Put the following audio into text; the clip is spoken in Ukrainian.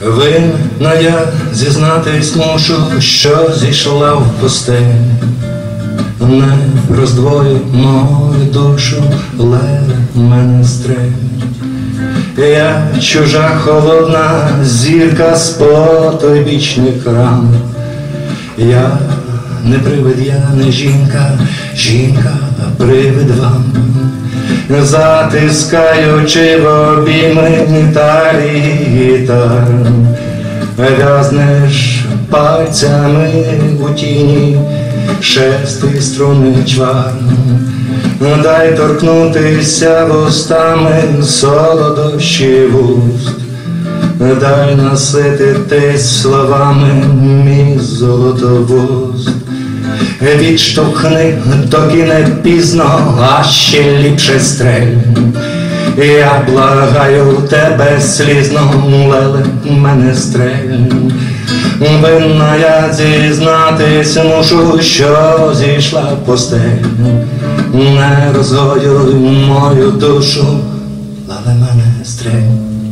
Винна я зізнатись мушу, що зійшла в пустель. Не роздвою мою душу, ле мене стрель. Я чужа холодна зірка з потойбічних рам. Я не привид, я не жінка, жінка, привид вам. Затискаючи в обійми талії гітар, в'язнеш пальцями у тіні шести струни чвар. Дай торкнутися вустами солодощі вуст, дай насититись словами мій золотовуст. Відштовхни, доки не пізно, а ще ліпше стрель. Я благаю тебе слізно, леле мене стрель. Винна я зізнатись мушу, що зійшла постель. Не розгодюй мою душу, леле мене стрель.